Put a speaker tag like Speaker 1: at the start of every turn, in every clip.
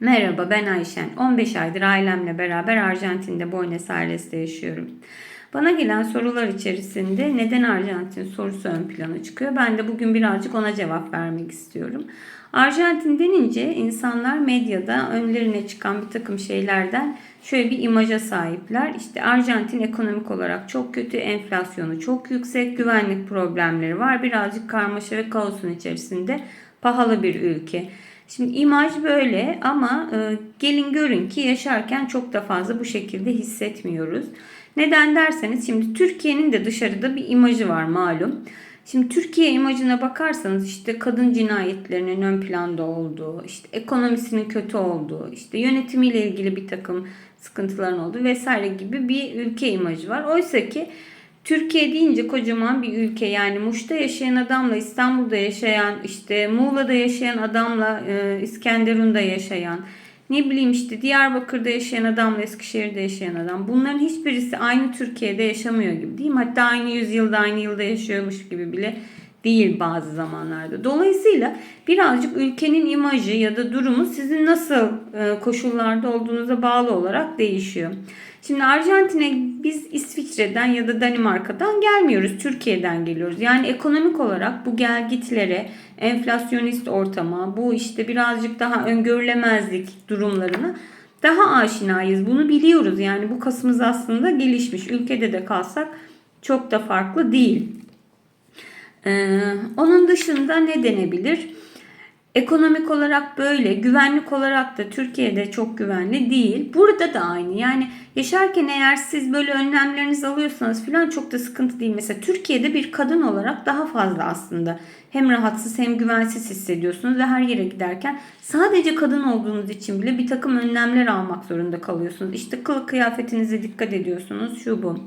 Speaker 1: Merhaba ben Ayşen. 15 aydır ailemle beraber Arjantin'de Buenos Aires'te yaşıyorum. Bana gelen sorular içerisinde neden Arjantin sorusu ön plana çıkıyor. Ben de bugün birazcık ona cevap vermek istiyorum. Arjantin denince insanlar medyada önlerine çıkan bir takım şeylerden şöyle bir imaja sahipler. İşte Arjantin ekonomik olarak çok kötü, enflasyonu çok yüksek, güvenlik problemleri var. Birazcık karmaşa ve kaosun içerisinde pahalı bir ülke. Şimdi imaj böyle ama e, gelin görün ki yaşarken çok da fazla bu şekilde hissetmiyoruz. Neden derseniz şimdi Türkiye'nin de dışarıda bir imajı var malum. Şimdi Türkiye imajına bakarsanız işte kadın cinayetlerinin ön planda olduğu, işte ekonomisinin kötü olduğu, işte yönetimiyle ilgili bir takım sıkıntıların olduğu vesaire gibi bir ülke imajı var. Oysa ki Türkiye deyince kocaman bir ülke yani Muş'ta yaşayan adamla İstanbul'da yaşayan işte Muğla'da yaşayan adamla e, İskenderun'da yaşayan ne bileyim işte Diyarbakır'da yaşayan adamla Eskişehir'de yaşayan adam bunların hiçbirisi aynı Türkiye'de yaşamıyor gibi değil mi? Hatta aynı yüzyılda aynı yılda yaşıyormuş gibi bile değil bazı zamanlarda. Dolayısıyla birazcık ülkenin imajı ya da durumu sizin nasıl e, koşullarda olduğunuza bağlı olarak değişiyor. Şimdi Arjantin'e biz İsviçre'den ya da Danimarka'dan gelmiyoruz. Türkiye'den geliyoruz. Yani ekonomik olarak bu gelgitlere, enflasyonist ortama, bu işte birazcık daha öngörülemezlik durumlarına daha aşinayız. Bunu biliyoruz. Yani bu kasımız aslında gelişmiş. Ülkede de kalsak çok da farklı değil. Ee, onun dışında ne denebilir? Ekonomik olarak böyle, güvenlik olarak da Türkiye'de çok güvenli değil. Burada da aynı. Yani yaşarken eğer siz böyle önlemlerinizi alıyorsanız falan çok da sıkıntı değil. Mesela Türkiye'de bir kadın olarak daha fazla aslında hem rahatsız hem güvensiz hissediyorsunuz ve her yere giderken sadece kadın olduğunuz için bile bir takım önlemler almak zorunda kalıyorsunuz. İşte kılık kıyafetinize dikkat ediyorsunuz, şu bu.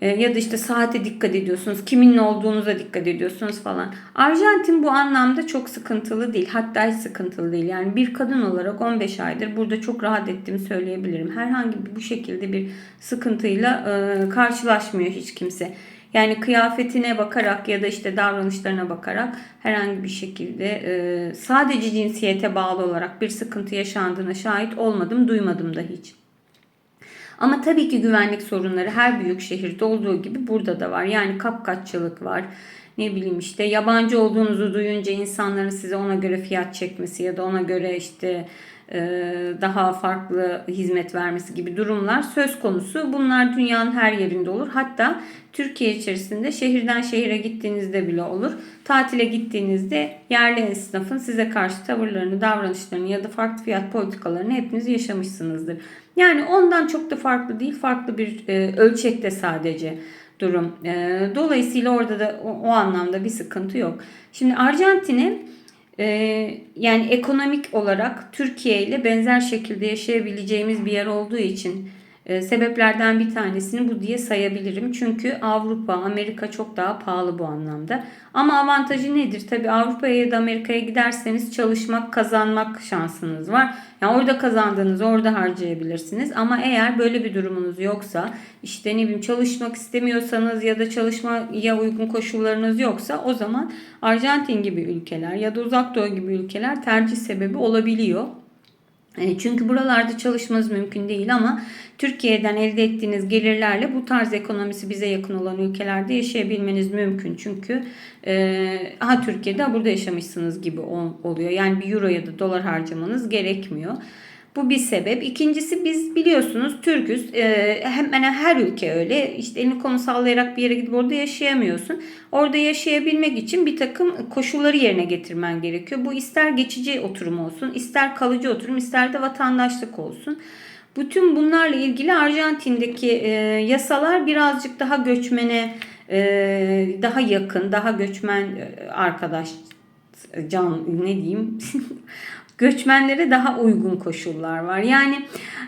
Speaker 1: E, ya da işte saate dikkat ediyorsunuz, kiminle olduğunuza dikkat ediyorsunuz falan. Arjantin bu anlamda çok sıkıntılı değil. Hatta hiç sıkıntılı değil. Yani bir kadın olarak 15 aydır burada çok rahat ettiğimi söyleyebilirim. Herhangi bir bu şekilde bir sıkıntıyla e, karşılaşmıyor hiç kimse. Yani kıyafetine bakarak ya da işte davranışlarına bakarak herhangi bir şekilde e, sadece cinsiyete bağlı olarak bir sıkıntı yaşandığına şahit olmadım, duymadım da hiç. Ama tabii ki güvenlik sorunları her büyük şehirde olduğu gibi burada da var. Yani kapkaççılık var. Ne bileyim işte yabancı olduğunuzu duyunca insanların size ona göre fiyat çekmesi ya da ona göre işte daha farklı hizmet vermesi gibi durumlar söz konusu. Bunlar dünyanın her yerinde olur. Hatta Türkiye içerisinde şehirden şehire gittiğinizde bile olur. Tatile gittiğinizde yerli esnafın size karşı tavırlarını, davranışlarını ya da farklı fiyat politikalarını hepiniz yaşamışsınızdır. Yani ondan çok da farklı değil, farklı bir e, ölçekte sadece durum. E, dolayısıyla orada da o, o anlamda bir sıkıntı yok. Şimdi Arjantin'e e, yani ekonomik olarak Türkiye ile benzer şekilde yaşayabileceğimiz bir yer olduğu için sebeplerden bir tanesini bu diye sayabilirim. Çünkü Avrupa, Amerika çok daha pahalı bu anlamda. Ama avantajı nedir? Tabii Avrupa'ya ya da Amerika'ya giderseniz çalışmak, kazanmak şansınız var. Yani orada kazandığınızı orada harcayabilirsiniz. Ama eğer böyle bir durumunuz yoksa, işte ne bileyim çalışmak istemiyorsanız ya da çalışmaya uygun koşullarınız yoksa o zaman Arjantin gibi ülkeler ya da Uzak Doğu gibi ülkeler tercih sebebi olabiliyor. E, çünkü buralarda çalışmanız mümkün değil ama Türkiye'den elde ettiğiniz gelirlerle bu tarz ekonomisi bize yakın olan ülkelerde yaşayabilmeniz mümkün. Çünkü e, ha Türkiye'de burada yaşamışsınız gibi oluyor. Yani bir euro ya da dolar harcamanız gerekmiyor. Bu bir sebep. İkincisi biz biliyorsunuz Türküz. Ee, hemen her ülke öyle. İşte elini konu sallayarak bir yere gidip orada yaşayamıyorsun. Orada yaşayabilmek için bir takım koşulları yerine getirmen gerekiyor. Bu ister geçici oturum olsun, ister kalıcı oturum, ister de vatandaşlık olsun. Bütün bunlarla ilgili Arjantin'deki e, yasalar birazcık daha göçmene e, daha yakın, daha göçmen e, arkadaş can ne diyeyim göçmenlere daha uygun koşullar var. Yani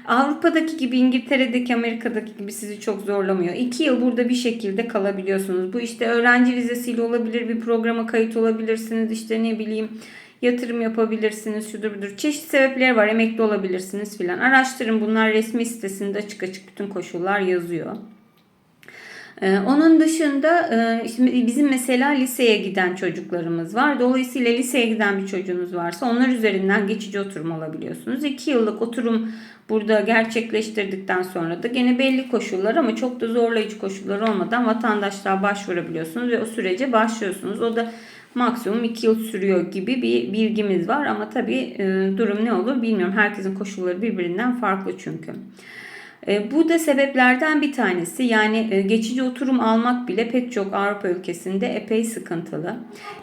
Speaker 1: Avrupa'daki gibi İngiltere'deki Amerika'daki gibi sizi çok zorlamıyor. İki yıl burada bir şekilde kalabiliyorsunuz. Bu işte öğrenci vizesiyle olabilir bir programa kayıt olabilirsiniz. İşte ne bileyim yatırım yapabilirsiniz. Şudur budur. Çeşitli sebepleri var. Emekli olabilirsiniz filan. Araştırın bunlar resmi sitesinde açık açık bütün koşullar yazıyor. Ee, Onun dışında e, şimdi bizim mesela liseye giden çocuklarımız var. Dolayısıyla liseye giden bir çocuğunuz varsa onlar üzerinden geçici oturum alabiliyorsunuz. 2 yıllık oturum burada gerçekleştirdikten sonra da gene belli koşullar ama çok da zorlayıcı koşullar olmadan vatandaşlığa başvurabiliyorsunuz ve o sürece başlıyorsunuz. O da maksimum 2 yıl sürüyor gibi bir bilgimiz var ama tabii e, durum ne olur bilmiyorum. Herkesin koşulları birbirinden farklı çünkü. E, Bu da sebeplerden bir tanesi. Yani e, geçici oturum almak bile pek çok Avrupa ülkesinde epey sıkıntılı.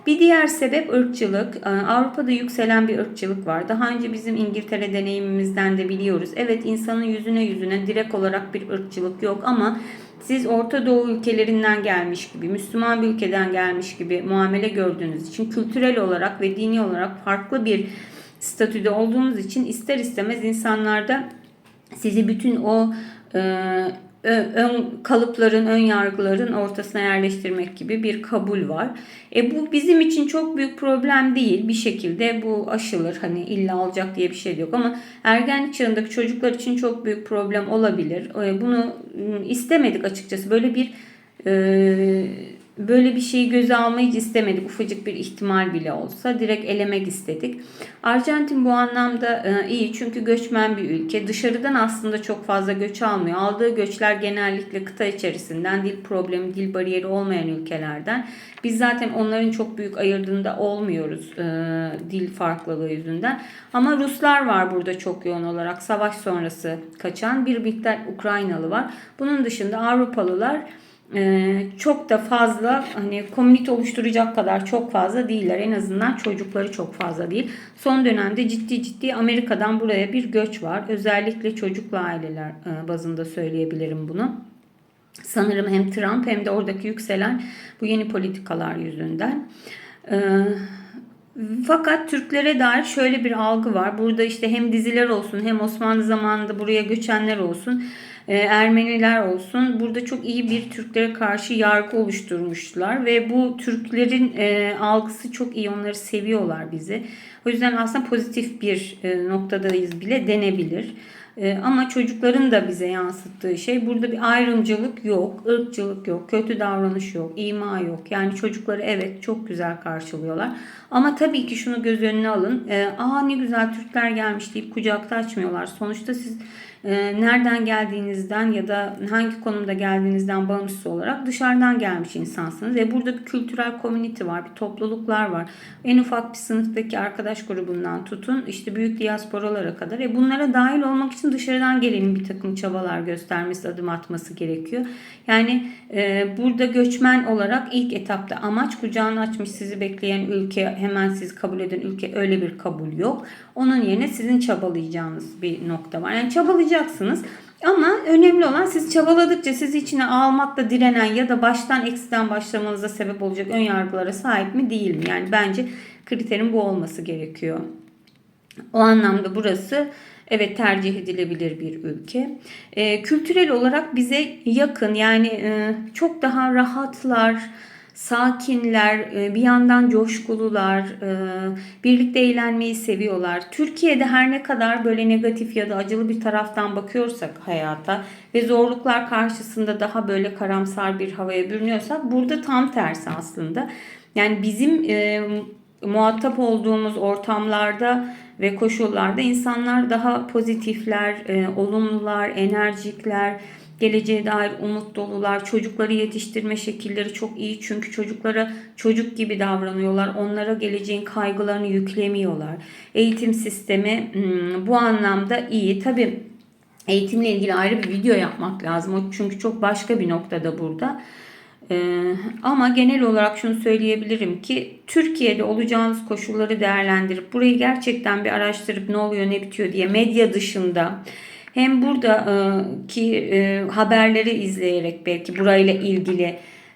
Speaker 1: Bir diğer sebep ırkçılık. E, Avrupa'da yükselen bir ırkçılık var. Daha önce bizim İngiltere deneyimimizden de biliyoruz. Evet insanın yüzüne yüzüne direkt olarak bir ırkçılık yok ama siz Orta Doğu ülkelerinden gelmiş gibi, Müslüman bir ülkeden gelmiş gibi muamele gördüğünüz için kültürel olarak ve dini olarak farklı bir statüde olduğunuz için ister istemez insanlarda sizi bütün o e, ön kalıpların, ön yargıların ortasına yerleştirmek gibi bir kabul var. E bu bizim için çok büyük problem değil. Bir şekilde bu aşılır. Hani illa olacak diye bir şey yok ama ergenlik çağındaki çocuklar için çok büyük problem olabilir. E, bunu ım, istemedik açıkçası. Böyle bir e, böyle bir şeyi göze almayı istemedik. Ufacık bir ihtimal bile olsa direkt elemek istedik. Arjantin bu anlamda e, iyi çünkü göçmen bir ülke. Dışarıdan aslında çok fazla göç almıyor. Aldığı göçler genellikle kıta içerisinden dil problemi, dil bariyeri olmayan ülkelerden. Biz zaten onların çok büyük ayırdığında olmuyoruz e, dil farklılığı yüzünden. Ama Ruslar var burada çok yoğun olarak. Savaş sonrası kaçan bir miktar Ukraynalı var. Bunun dışında Avrupalılar çok da fazla hani komünite oluşturacak kadar çok fazla değiller. En azından çocukları çok fazla değil. Son dönemde ciddi ciddi Amerika'dan buraya bir göç var. Özellikle çocuklu aileler e, bazında söyleyebilirim bunu. Sanırım hem Trump hem de oradaki yükselen bu yeni politikalar yüzünden. Ee, fakat Türklere dair şöyle bir algı var. Burada işte hem diziler olsun hem Osmanlı zamanında buraya göçenler olsun. E, Ermeniler olsun. Burada çok iyi bir Türklere karşı yargı oluşturmuşlar ve bu Türklerin e, algısı çok iyi. Onları seviyorlar bizi. O yüzden aslında pozitif bir e, noktadayız bile denebilir. E, ama çocukların da bize yansıttığı şey burada bir ayrımcılık yok, ırkçılık yok, kötü davranış yok, ima yok. Yani çocukları evet çok güzel karşılıyorlar. Ama tabii ki şunu göz önüne alın. E, Aa ne güzel Türkler gelmiş deyip kucakta açmıyorlar. Sonuçta siz e, nereden geldiğinizden ya da hangi konumda geldiğinizden bağımsız olarak dışarıdan gelmiş insansınız. Ve burada bir kültürel community var, bir topluluklar var. En ufak bir sınıftaki arkadaş grubundan tutun işte büyük diasporalara kadar. E bunlara dahil olmak için dışarıdan gelenin bir takım çabalar göstermesi, adım atması gerekiyor. Yani e, burada göçmen olarak ilk etapta amaç kucağını açmış sizi bekleyen ülke, hemen sizi kabul eden ülke öyle bir kabul yok. Onun yerine sizin çabalayacağınız bir nokta var. Yani çabalayacaksınız. Ama önemli olan siz çabaladıkça sizi içine almakla direnen ya da baştan eksiden başlamanıza sebep olacak ön yargılara sahip mi değil mi? Yani bence kriterin bu olması gerekiyor. O anlamda burası evet tercih edilebilir bir ülke. Ee, kültürel olarak bize yakın yani e, çok daha rahatlar, sakinler, e, bir yandan coşkulular, e, birlikte eğlenmeyi seviyorlar. Türkiye'de her ne kadar böyle negatif ya da acılı bir taraftan bakıyorsak hayata ve zorluklar karşısında daha böyle karamsar bir havaya bürünüyorsak burada tam tersi aslında. Yani bizim e, muhatap olduğumuz ortamlarda ve koşullarda insanlar daha pozitifler, e, olumlular, enerjikler, geleceğe dair umut dolular. Çocukları yetiştirme şekilleri çok iyi çünkü çocuklara çocuk gibi davranıyorlar. Onlara geleceğin kaygılarını yüklemiyorlar. Eğitim sistemi hmm, bu anlamda iyi. Tabii eğitimle ilgili ayrı bir video yapmak lazım. Çünkü çok başka bir noktada burada. Ee, ama genel olarak şunu söyleyebilirim ki Türkiye'de olacağınız koşulları değerlendirip burayı gerçekten bir araştırıp ne oluyor ne bitiyor diye medya dışında hem buradaki e, haberleri izleyerek belki burayla ilgili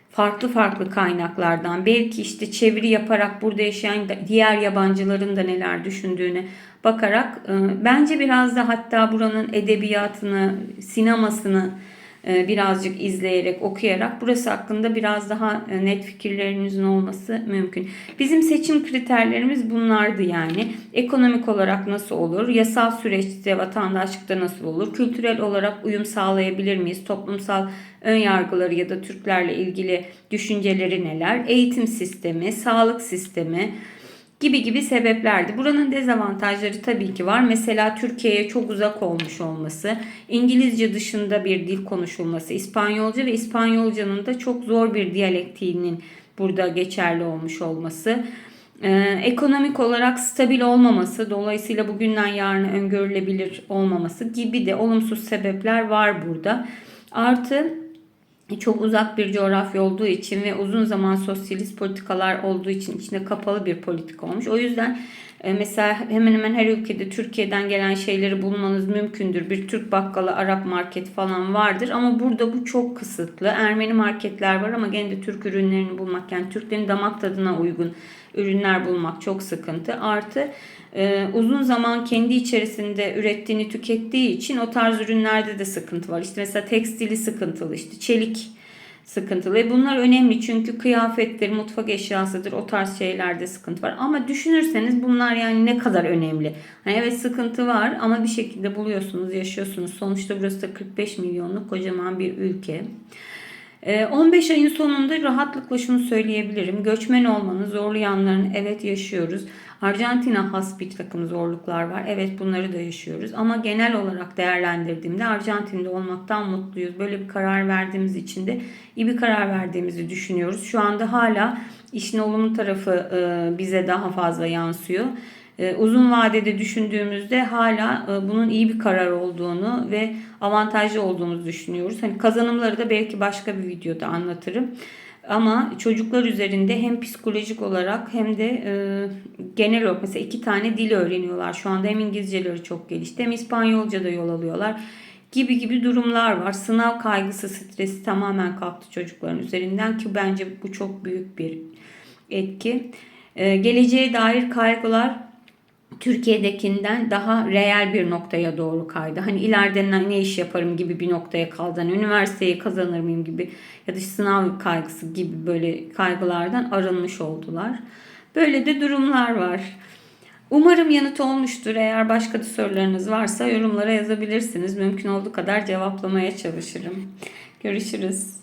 Speaker 1: farklı farklı kaynaklardan belki işte çeviri yaparak burada yaşayan diğer yabancıların da neler düşündüğüne bakarak e, bence biraz da hatta buranın edebiyatını, sinemasını e, birazcık izleyerek, okuyarak burası hakkında biraz daha e, net fikirlerinizin olması mümkün. Bizim seçim kriterlerimiz bunlardı yani. Ekonomik olarak nasıl olur? Yasal süreçte vatandaşlıkta nasıl olur? Kültürel olarak uyum sağlayabilir miyiz? Toplumsal ön yargıları ya da Türklerle ilgili düşünceleri neler? Eğitim sistemi, sağlık sistemi, gibi gibi sebeplerdi. Buranın dezavantajları tabii ki var. Mesela Türkiye'ye çok uzak olmuş olması, İngilizce dışında bir dil konuşulması, İspanyolca ve İspanyolcanın da çok zor bir diyalektiğinin burada geçerli olmuş olması. Ee, ekonomik olarak stabil olmaması, dolayısıyla bugünden yarına öngörülebilir olmaması gibi de olumsuz sebepler var burada. Artı çok uzak bir coğrafya olduğu için ve uzun zaman sosyalist politikalar olduğu için içinde kapalı bir politika olmuş. O yüzden e, mesela hemen hemen her ülkede Türkiye'den gelen şeyleri bulmanız mümkündür. Bir Türk bakkalı, Arap market falan vardır ama burada bu çok kısıtlı. Ermeni marketler var ama gene de Türk ürünlerini bulmak yani Türklerin damak tadına uygun ürünler bulmak çok sıkıntı. Artı e, uzun zaman kendi içerisinde ürettiğini tükettiği için o tarz ürünlerde de sıkıntı var. İşte mesela tekstili sıkıntılı, işte çelik sıkıntılı. E bunlar önemli çünkü kıyafettir, mutfak eşyasıdır o tarz şeylerde sıkıntı var. Ama düşünürseniz bunlar yani ne kadar önemli. Hani evet sıkıntı var ama bir şekilde buluyorsunuz, yaşıyorsunuz. Sonuçta burası da 45 milyonluk kocaman bir ülke. 15 ayın sonunda rahatlıkla şunu söyleyebilirim. Göçmen olmanın zorlu yanlarını evet yaşıyoruz. Arjantin'e has bir takım zorluklar var. Evet bunları da yaşıyoruz. Ama genel olarak değerlendirdiğimde Arjantin'de olmaktan mutluyuz. Böyle bir karar verdiğimiz için de iyi bir karar verdiğimizi düşünüyoruz. Şu anda hala işin olumlu tarafı bize daha fazla yansıyor. Uzun vadede düşündüğümüzde hala bunun iyi bir karar olduğunu ve avantajlı olduğumuzu düşünüyoruz. Hani kazanımları da belki başka bir videoda anlatırım. Ama çocuklar üzerinde hem psikolojik olarak hem de e, genel olarak mesela iki tane dil öğreniyorlar. Şu anda hem İngilizceleri çok gelişti hem İspanyolca da yol alıyorlar gibi gibi durumlar var. Sınav kaygısı, stresi tamamen kalktı çocukların üzerinden ki bence bu çok büyük bir etki. E, geleceğe dair kaygılar Türkiye'dekinden daha reel bir noktaya doğru kaydı. Hani ileride ne iş yaparım gibi bir noktaya kaldı. Hani üniversiteyi kazanır mıyım gibi ya da sınav kaygısı gibi böyle kaygılardan arınmış oldular. Böyle de durumlar var. Umarım yanıt olmuştur. Eğer başka da sorularınız varsa yorumlara yazabilirsiniz. Mümkün olduğu kadar cevaplamaya çalışırım. Görüşürüz.